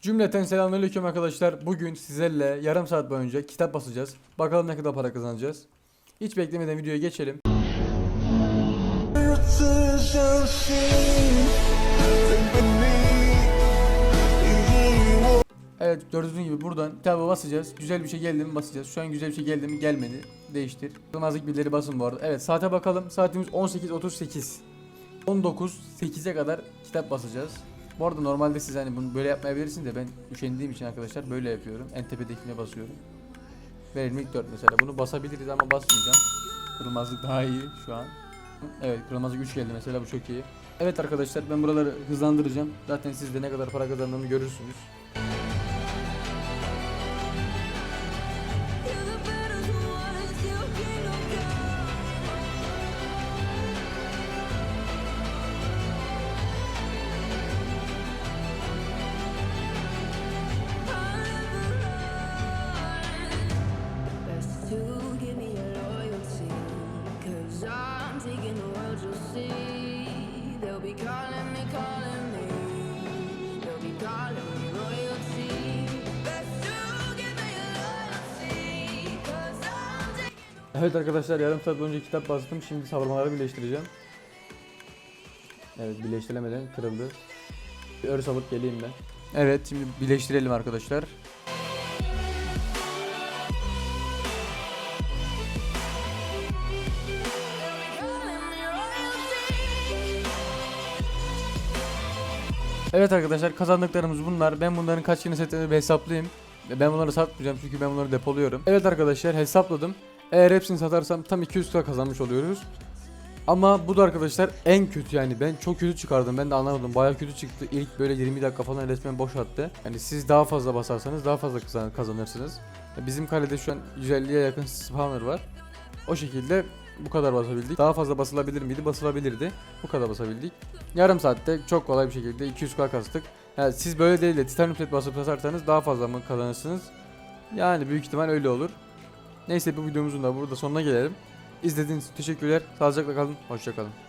Cümleten selamünaleyküm arkadaşlar. Bugün sizlerle yarım saat boyunca kitap basacağız. Bakalım ne kadar para kazanacağız. Hiç beklemeden videoya geçelim. Evet gördüğünüz gibi buradan kitabı basacağız. Güzel bir şey geldi mi basacağız. Şu an güzel bir şey geldi mi gelmedi. Değiştir. Kırmızılık birileri basın bu arada. Evet saate bakalım. Saatimiz 18.38. 19 8'e kadar kitap basacağız. Bu arada normalde siz hani bunu böyle yapmayabilirsiniz de ben üşendiğim için arkadaşlar böyle yapıyorum. En tepedekine basıyorum. Verelim ilk 4 mesela. Bunu basabiliriz ama basmayacağım. Kırmızılık daha iyi şu an. Evet kırmızılık 3 geldi mesela bu çok iyi. Evet arkadaşlar ben buraları hızlandıracağım. Zaten siz de ne kadar para kazandığımı görürsünüz. Taking the world, you'll see. They'll be calling me, calling me. They'll be calling me royalty. Evet arkadaşlar yarım saat boyunca kitap bastım. Şimdi savurmaları birleştireceğim. Evet birleştiremeden kırıldı. Bir örs alıp geleyim ben. Evet şimdi birleştirelim arkadaşlar. Evet arkadaşlar kazandıklarımız bunlar. Ben bunların kaç yeni setlerini bir hesaplayayım. Ben bunları satmayacağım çünkü ben bunları depoluyorum. Evet arkadaşlar hesapladım. Eğer hepsini satarsam tam 200 lira kazanmış oluyoruz. Ama bu da arkadaşlar en kötü yani ben çok kötü çıkardım ben de anlamadım baya kötü çıktı ilk böyle 20 dakika falan resmen boş attı Yani siz daha fazla basarsanız daha fazla kazan- kazanırsınız Bizim kalede şu an 150'ye yakın spawner var O şekilde bu kadar basabildik. Daha fazla basılabilir miydi? Basılabilirdi. Bu kadar basabildik. Yarım saatte çok kolay bir şekilde 200k kastık. Yani siz böyle değil de titanium set basıp basarsanız daha fazla mı kazanırsınız? Yani büyük ihtimal öyle olur. Neyse bu videomuzun da burada sonuna gelelim. İzlediğiniz için teşekkürler. Sağlıcakla kalın. Hoşça kalın.